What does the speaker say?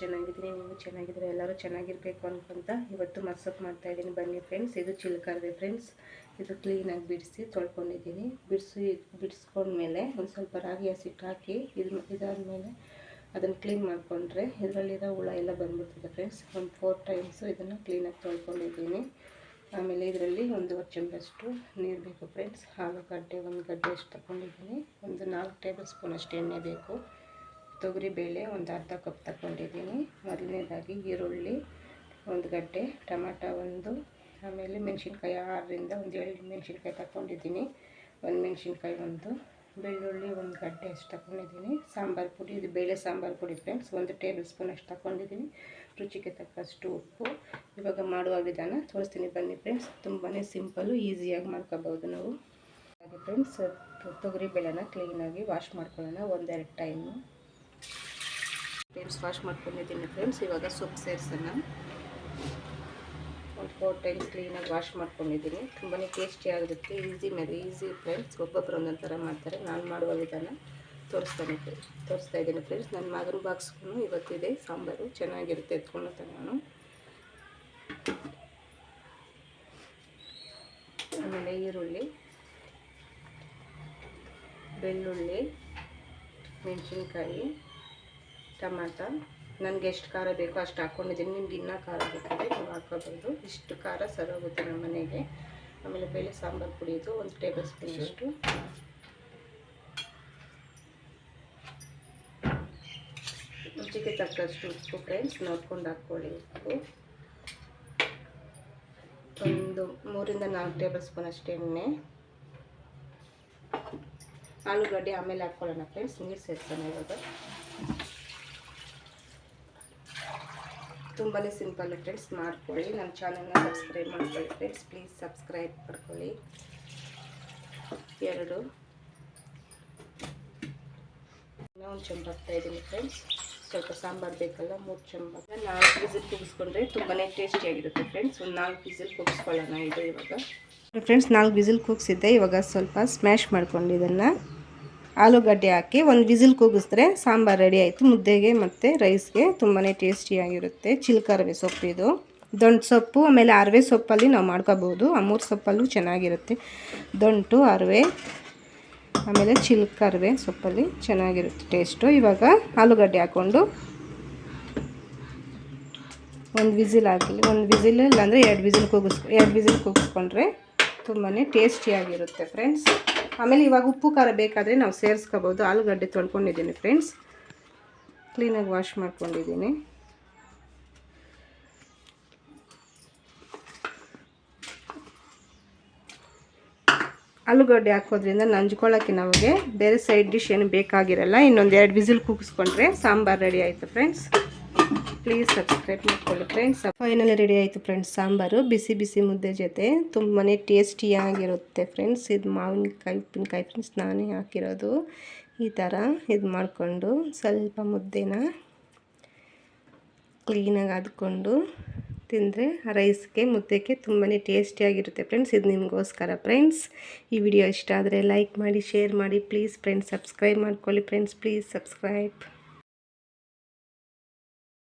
ಚೆನ್ನಾಗಿದ್ರೆ ಎಲ್ಲರೂ ಚೆನ್ನಾಗಿರ್ಬೇಕು ಅನ್ಕೊಂತ ಇವತ್ತು ಮಸಪ್ ಮಾಡ್ತಾಯಿದ್ದೀನಿ ಬನ್ನಿ ಫ್ರೆಂಡ್ಸ್ ಇದು ಚಿಲ್ಕರ್ದೆ ಫ್ರೆಂಡ್ಸ್ ಇದು ಕ್ಲೀನಾಗಿ ಬಿಡಿಸಿ ತೊಳ್ಕೊಂಡಿದ್ದೀನಿ. ಬಿಡಿಸಿ, ಬಿಡಿಸ್ಕೊಂಡ್ಮೇಲೆ ಒಂದು ಸ್ವಲ್ಪ ರಾಗಿ ಹಸಿಟ್ಟು ಹಾಕಿ ಇದು ಇದಾದಮೇಲೆ ಅದನ್ನು ಕ್ಲೀನ್ ಮಾಡಿಕೊಂಡ್ರೆ ಇದರಲ್ಲಿರೋ ಹುಳ ಎಲ್ಲ ಬಂದ್ಬಿಡ್ತದೆ ಫ್ರೆಂಡ್ಸ್ ಒಂದು ಫೋರ್ ಟೈಮ್ಸು ಇದನ್ನು ಕ್ಲೀನಾಗಿ ತೊಳ್ಕೊಂಡಿದ್ದೀನಿ. ಆಮೇಲೆ ಇದರಲ್ಲಿ ಒಂದೂವರೆ ಚಮಚಷ್ಟು ನೀರು ಬೇಕು ಫ್ರೆಂಡ್ಸ್ ಆಲೂಗಡ್ಡೆ ಒಂದು ಗಡ್ಡೆ ಅಷ್ಟು ತಗೊಂಡಿದ್ದೀನಿ. ಒಂದು ನಾಲ್ಕು ಟೇಬಲ್ ಸ್ಪೂನ್ ಅಷ್ಟು ಎಣ್ಣೆ ಬೇಕು. ತೊಗರಿಬೇಳೆ ಒಂದು ಅರ್ಧ ಕಪ್ ತಗೊಂಡಿದ್ದೀನಿ ಮೊದಲನೇದಾಗಿ ಈರುಳ್ಳಿ, ಒಂದು ಗಡ್ಡೆ, ಟೊಮಾಟೊ ಒಂದು, ಆಮೇಲೆ ಮೆಣಸಿನ್ಕಾಯಿ ಆರರಿಂದ ಒಂದು ಏಳು ಮೆಣಸಿನ್ಕಾಯಿ ತಗೊಂಡಿದ್ದೀನಿ ಒಂದು ಮೆಣಸಿನ್ಕಾಯಿ ಒಂದು, ಬೆಳ್ಳುಳ್ಳಿ ಒಂದು ಗಡ್ಡೆ ಅಷ್ಟು ತಗೊಂಡಿದ್ದೀನಿ ಸಾಂಬಾರು ಪುಡಿ, ಇದು ಬೇಳೆ ಸಾಂಬಾರು ಪುಡಿ ಫ್ರೆಂಡ್ಸ್ ಒಂದು ಟೇಬಲ್ ಸ್ಪೂನ್ ಅಷ್ಟು ತಗೊಂಡಿದ್ದೀನಿ ರುಚಿಗೆ ತಕ್ಕಷ್ಟು ಉಪ್ಪು. ಇವಾಗ ಮಾಡುವ ವಿಧಾನ ತೋರಿಸ್ತೀನಿ ಬನ್ನಿ ಫ್ರೆಂಡ್ಸ್ ತುಂಬಾ ಸಿಂಪಲ್ಲು ಈಸಿಯಾಗಿ ಮಾಡ್ಕೋಬೋದು ನಾವು. ಹಾಗೆ ಫ್ರೆಂಡ್ಸ್ ತೊಗರಿ ಬೇಳೆನ ಕ್ಲೀನಾಗಿ ವಾಶ್ ಮಾಡ್ಕೊಳ್ಳೋಣ ಒಂದೆರಡು ಟೈಮು ಫ್ರೆಂಡ್ಸ್ ವಾಶ್ ಮಾಡ್ಕೊಂಡಿದ್ದೀನಿ ಫ್ರೆಂಡ್ಸ್. ಇವಾಗ ಸೊಪ್ಪು ಸೇರಿಸೋಣ. ಒಂದು ಫೋರ್ ಟೈಮ್ಸ್ ಕ್ಲೀನಾಗಿ ವಾಶ್ ಮಾಡ್ಕೊಂಡಿದ್ದೀನಿ. ತುಂಬಾ ಟೇಸ್ಟಿಯಾಗಿರುತ್ತೆ ಈಸಿ ಮೇಲೆ ಈಸಿ ಫ್ರೆಂಡ್ಸ್. ಒಬ್ಬೊಬ್ಬರು ಒಂದೊಂದು ಥರ ಮಾಡ್ತಾರೆ. ನಾನು ಮಾಡುವ ವಿಧಾನ ತೋರಿಸ್ತಾನೆ ತೋರಿಸ್ತಾ ಇದ್ದೀನಿ ಫ್ರೆಂಡ್ಸ್. ನನ್ನ ಮಗನ ಬಾಕ್ಸ್ಗೂ ಇವತ್ತಿದೆ ಸಾಂಬಾರು. ಚೆನ್ನಾಗಿರುತ್ತೆ ಎತ್ಕೊಂಡು ನಾನು ಆಮೇಲೆ ಈರುಳ್ಳಿ, ಬೆಳ್ಳುಳ್ಳಿ, ಮೆಣಸಿನ್ಕಾಯಿ ಟಮಾಟ ನನಗೆ ಎಷ್ಟು ಖಾರ ಬೇಕೋ ಅಷ್ಟು ಹಾಕ್ಕೊಂಡಿದ್ದೀನಿ ನಿಮ್ಗೆ ಇನ್ನೂ ಖಾರ ಬೇಕಿದೆ ನೀವು ಹಾಕ್ಕೋಬೋದು ಇಷ್ಟು ಖಾರ ಸರೋಗುತ್ತೆ ನಮ್ಮ ಮನೆಗೆ. ಆಮೇಲೆ ಬೇಳೆ ಸಾಂಬಾರು ಪುಡಿ ಇದು ಒಂದು ಟೇಬಲ್ ಸ್ಪೂನ್ ಅಷ್ಟು. ರುಚಿಗೆ ತಕ್ಕಷ್ಟು ಉಪ್ಪು ಫ್ರೆಂಡ್ಸ್ ನೋಡ್ಕೊಂಡು ಹಾಕ್ಕೊಳ್ಳಿ ಉಪ್ಪು. ಒಂದು ಮೂರಿಂದ ನಾಲ್ಕು ಟೇಬಲ್ ಸ್ಪೂನ್ ಅಷ್ಟು ಎಣ್ಣೆ. ಆಲೂಗಡ್ಡೆ ಆಮೇಲೆ ಹಾಕ್ಕೊಳ್ಳೋಣ ಫ್ರೆಂಡ್ಸ್ ನೀರು ಸೇರ್ಸೋಣ ಇವಾಗ. ತುಂಬಾ ಸಿಂಪಲ್ ಫ್ರೆಂಡ್ಸ್ ಮಾಡ್ಕೊಳ್ಳಿ. ನಮ್ಮ ಚಾನಲ್ನ ಸಬ್ಸ್ಕ್ರೈಬ್ ಮಾಡ್ಕೊಳ್ಳಿ ಫ್ರೆಂಡ್ಸ್ ಪ್ಲೀಸ್ ಸಬ್ಸ್ಕ್ರೈಬ್ ಮಾಡ್ಕೊಳ್ಳಿ. ಎರಡು. ಒಂದು ಚಮಚ ಇದ್ದೀನಿ ಫ್ರೆಂಡ್ಸ್ ಸ್ವಲ್ಪ ಸಾಂಬಾರು ಬೇಕಲ್ಲ, ಮೂರು ಚಮಚ ನಾಲ್ಕು ವಿಸಿಲ್ ಕುಗಿಸ್ಕೊಂಡ್ರೆ ತುಂಬಾ ಟೇಸ್ಟಿಯಾಗಿರುತ್ತೆ ಫ್ರೆಂಡ್ಸ್ ಒಂದು ನಾಲ್ಕು ವಿಸಿಲ್ ಕುಗಿಸ್ಕೊಳ್ಳೋಣ ಇದು ಇವಾಗ. ಫ್ರೆಂಡ್ಸ್ ನಾಲ್ಕು ವಿಸಿಲ್ ಕುಗ್ಸಿದ್ದೆ. ಇವಾಗ ಸ್ವಲ್ಪ ಸ್ಮ್ಯಾಶ್ ಮಾಡ್ಕೊಂಡು ಇದನ್ನು ಆಲೂಗಡ್ಡೆ ಹಾಕಿ ಒಂದು ವಿಸಿಲ್ ಕೂಗಿಸಿದ್ರೆ ಸಾಂಬಾರು ರೆಡಿ ಆಯಿತು. ಮುದ್ದೆಗೆ ಮತ್ತು ರೈಸ್ಗೆ ತುಂಬಾ ಟೇಸ್ಟಿಯಾಗಿರುತ್ತೆ. ಚಿಲ್ಕರವೆ ಸೊಪ್ಪು ಇದು. ದೊಂಟು ಸೊಪ್ಪು, ಆಮೇಲೆ ಅರವೆ ಸೊಪ್ಪಲ್ಲಿ ನಾವು ಮಾಡ್ಕೋಬೋದು. ಆ ಸೊಪ್ಪಲ್ಲೂ ಚೆನ್ನಾಗಿರುತ್ತೆ. ದೊಂಟು, ಅರವೆ, ಆಮೇಲೆ ಚಿಲ್ಕರ್ವೆ ಸೊಪ್ಪಲ್ಲಿ ಚೆನ್ನಾಗಿರುತ್ತೆ ಟೇಸ್ಟು. ಇವಾಗ ಆಲೂಗಡ್ಡೆ ಹಾಕ್ಕೊಂಡು ಒಂದು ವಿಸಿಲ್ ಹಾಕಲಿ ಒಂದು ವಿಸಿಲ್ ಇಲ್ಲಾಂದರೆ ಎರಡು ವಿಸಿಲ್ ಕೂಗಿಸ್ಕೊ ಎರಡು ವಿಸಿಲ್ ಕೂಗಿಸ್ಕೊಂಡ್ರೆ ತುಂಬಾ ಟೇಸ್ಟಿಯಾಗಿರುತ್ತೆ ಫ್ರೆಂಡ್ಸ್. ಆಮೇಲೆ ಇವಾಗ ಉಪ್ಪು ಖಾರ ಬೇಕಾದರೆ ನಾವು ಸೇರಿಸ್ಕೋಬೋದು. ಆಲೂಗಡ್ಡೆ ತೊಳ್ಕೊಂಡಿದ್ದೀನಿ ಫ್ರೆಂಡ್ಸ್ ಕ್ಲೀನಾಗಿ ವಾಶ್ ಮಾಡ್ಕೊಂಡಿದ್ದೀನಿ. ಆಲೂಗಡ್ಡೆ ಹಾಕೋದ್ರಿಂದ ನಂಜ್ಕೊಳ್ಳೋಕ್ಕೆ ನಮಗೆ ಬೇರೆ ಸೈಡ್ ಡಿಶ್ ಏನು ಬೇಕಾಗಿರಲ್ಲ, ಇನ್ನೊಂದು ಎರಡು ವಿಸಿಲ್ ಕೂಗಿಸ್ಕೊಂಡ್ರೆ ಸಾಂಬಾರು ರೆಡಿ ಆಯಿತು ಫ್ರೆಂಡ್ಸ್ ಪ್ಲೀಸ್ ಸಬ್ಸ್ಕ್ರೈಬ್ ಮಾಡ್ಕೊಳ್ಳಿ ಫ್ರೆಂಡ್ಸ್ ಫೈನಲಿ ರೆಡಿ ಆಯಿತು ಫ್ರೆಂಡ್ಸ್ ಸಾಂಬಾರು, ಬಿಸಿ ಬಿಸಿ ಮುದ್ದೆ ಜೊತೆ. ತುಂಬಾ ಟೇಸ್ಟಿಯಾಗಿರುತ್ತೆ ಫ್ರೆಂಡ್ಸ್ ಇದು ಮಾವಿನಕಾಯಿ, ಉಪ್ಪಿನಕಾಯಿ ಫ್ರೆಂಡ್ಸ್ ನಾನೇ ಹಾಕಿರೋದು. ಈ ಥರ ಇದು ಮಾಡಿಕೊಂಡು ಸ್ವಲ್ಪ ಮುದ್ದೆನ ಕ್ಲೀನಾಗಿ ಅದ್ಕೊಂಡು ತಿಂದರೆ ರೈಸ್ಗೆ ಮುದ್ದೆಗೆ ತುಂಬಾ ಟೇಸ್ಟಿಯಾಗಿರುತ್ತೆ ಫ್ರೆಂಡ್ಸ್ ಇದು ನಿಮಗೋಸ್ಕರ ಫ್ರೆಂಡ್ಸ್ ಈ ವಿಡಿಯೋ ಇಷ್ಟ ಆದರೆ ಲೈಕ್ ಮಾಡಿ ಶೇರ್ ಮಾಡಿ. ಪ್ಲೀಸ್ ಫ್ರೆಂಡ್ಸ್ ಸಬ್ಸ್ಕ್ರೈಬ್ ಮಾಡ್ಕೊಳ್ಳಿ ಫ್ರೆಂಡ್ಸ್ ಪ್ಲೀಸ್ ಸಬ್ಸ್ಕ್ರೈಬ್